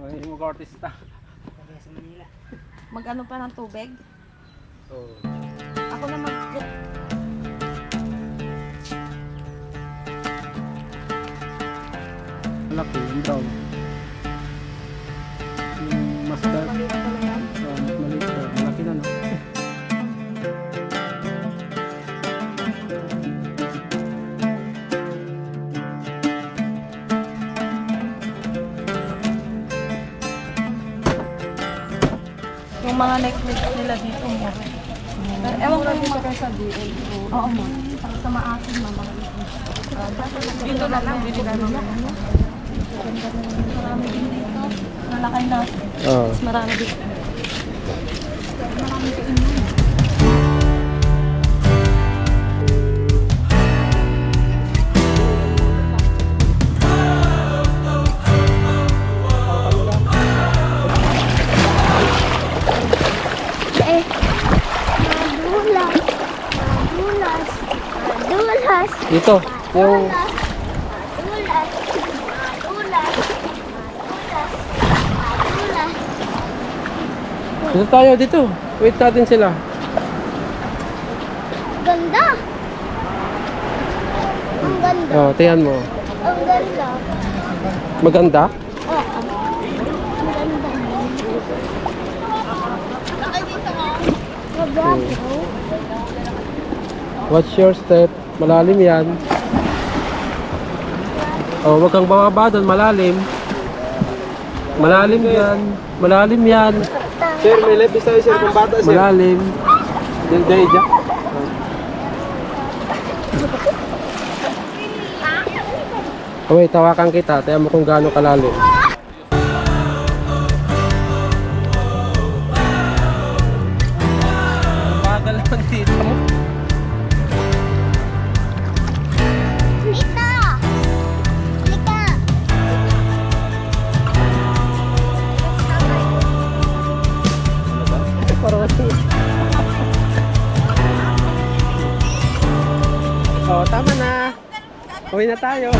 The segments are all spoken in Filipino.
May mo artista. Mag-ano pa ng tubig? Oo. Ako na mag... Malaki, yung daw. Yung mas dark. Mga necklace nila dito mo. Pero ewan ko yung mga sa DA. Oo mo. Sa maasin mama. Dito na lang. Dito na lang. Marami din dito. Malaki na. Oo. Mas marami dito. Marami din Madulas. Ito, yung dito tayo dito. Wait natin sila. Ganda. Ang ganda. Oh, tingnan mo. Ang ganda. Maganda? Oo. Ang ganda. Mabago. Watch your step. Malalim yan. Oh, wag kang bababa doon. Malalim. Malalim yan. Malalim yan. Sir, may live tayo sir kung bata sir. Malalim. Yan, dyan, dyan. Oh, wait, tawakan kita. Tayo mo kung gaano kalalim. Tama na. Uwi na tayo.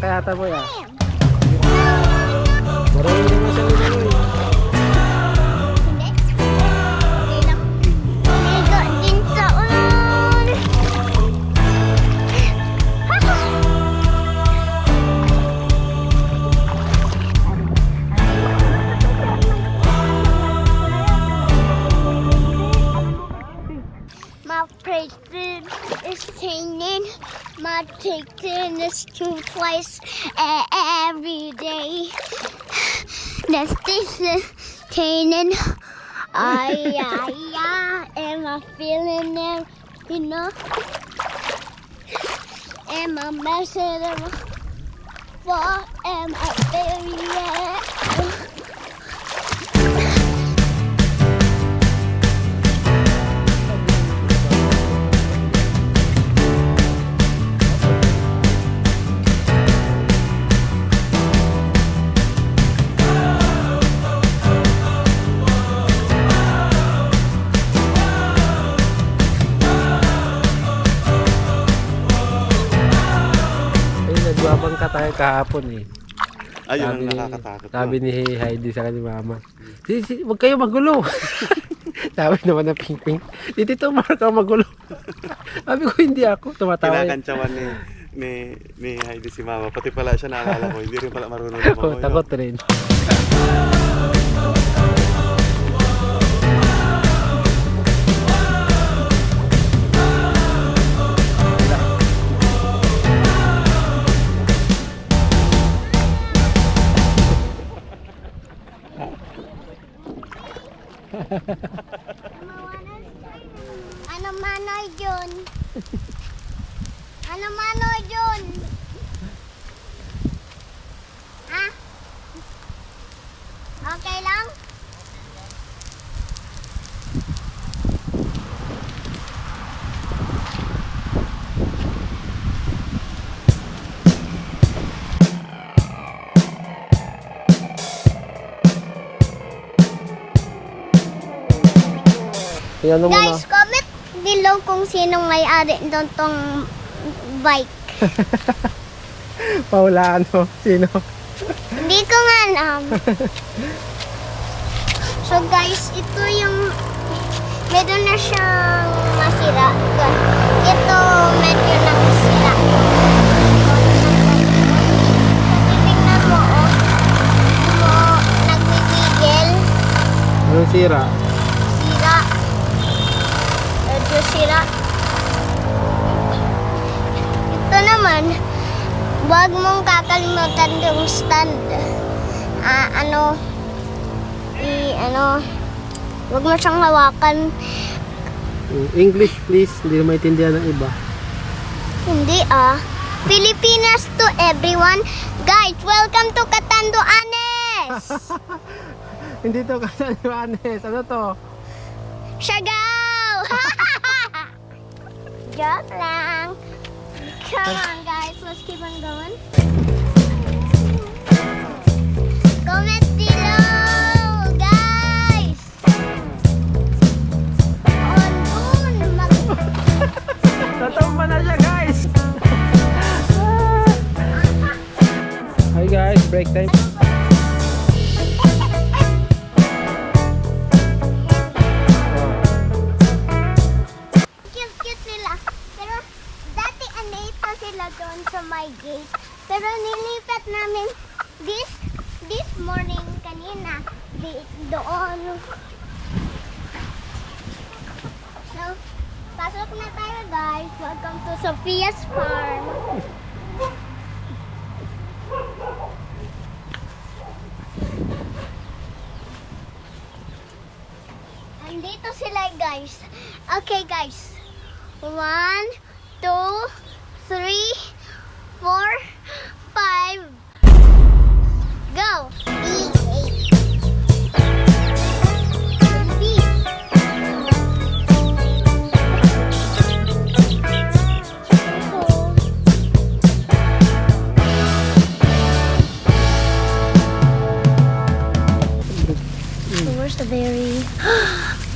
Kaya ata mo yan. taking this to twice every day. This is Canaan. I, am I feeling it, you know? Am I messing up? What am I feeling? Tayo kahapon eh. Ayun ang nakakatakot. Sabi ni Heidi sa kanya mama, si, si, huwag kayo magulo. sabi naman ng Ping Ping, di Tito Mar ka magulo. sabi ko, hindi ako. Tumatawa. Kinakantsawan ni ni ni Heidi si Mama. Pati pala siya naalala ko, hindi rin pala marunong na Oh, takot rin. Yan mo. Guys, comment below kung sinong may-ari nitong tong bike. Paula, ano? Sino? Hindi ko nga alam. so guys, ito yung meron na siyang masira. Ito medyo nang sira. Tingnan mo, oh. Mo, nagbibigil. Anong? Sira. Kakalimutan yung stand. Ah, ano, i, ano, huwag mo siyang hawakan. English please, hindi na maintindihan ng iba. Hindi ah. Pilipinas to everyone. Guys, welcome to Catanduanes! hindi to kasaliwanes. Ano to? Siagaw! Joke lang. Come on, guys. Let's keep on going. Comment below, guys! On dun, mag... Tatumba na siya guys! Hi guys, break time. Kanina di, doon. So, pasok na tayo guys. Welcome to Sophia's Farm. Andito sila guys. Okay guys. One, two, three, four, five. Go.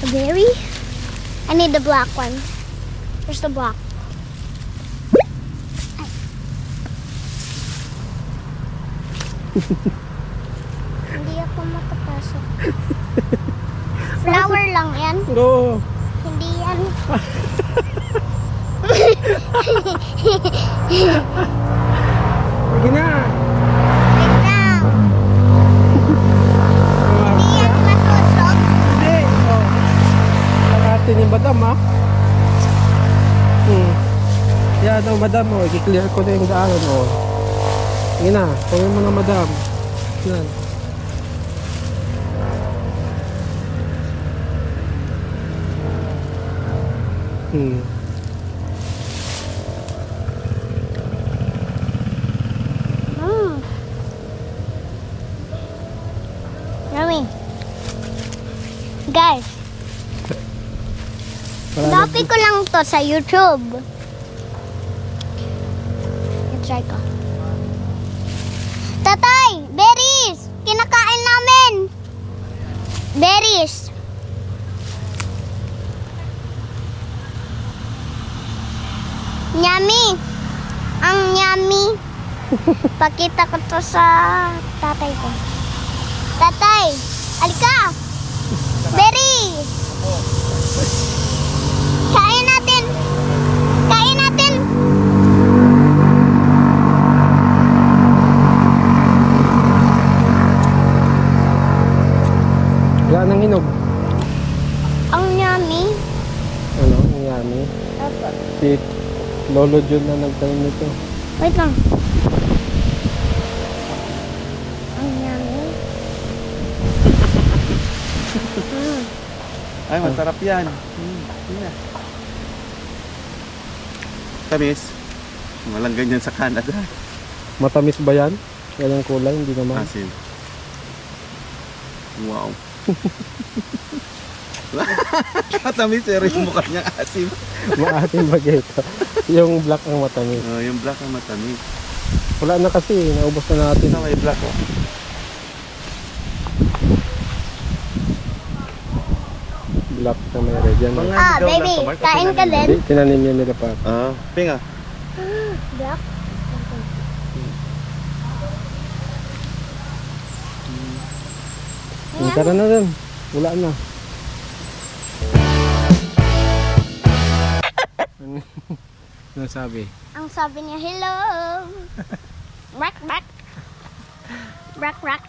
The berry? I need the black one. Where's the black? Hindi ako makapasok. Flower lang yan. Go! Hindi yan. Sige na! Wait lang. Hindi yan matusok. Hindi! Oh. Nakati ni madam ha? Hmm. Yan oh, madam oh. I-clear ko na yung daanan oh. Sige na, tawin mo na madam. Yan. Hmm. Hmm. Yummy. Guys. Copy ko lang to sa YouTube. I-try ko. Tatay! Berries! Kinakain namin! Berries! Yummy! Ang yummy! Pakita ko to sa tatay ko. Tatay! Alika! Berries! Kain natin. Kain natin. Wala nang hinog. Ang yummy. Ano, ang yummy. Si Lolo Jun na nagtanim nito. Wait lang. Ang yummy. mm. Ay, masarap yan. Yun na. Tamis. Walang ganyan sa Canada. Matamis ba yan? Yan ang kulay, hindi naman. Asin. Wow. Matamis, pero yung mukha niya asin. Maating bagito. Yung black ang matamis. Oh, yung black ang matamis. Wala na kasi, naubos na natin. Ito may black oh. Black na may red yan. Mga Ah, ligaw lang baby, to, Mark. kain ka Tinanim din. Hindi, tinanim yan nila pa. Ah, pinga. Black. Tara na rin. Wala na. Ano sabi? Ang sabi niya, hello! Rock, rock! Rock, rock!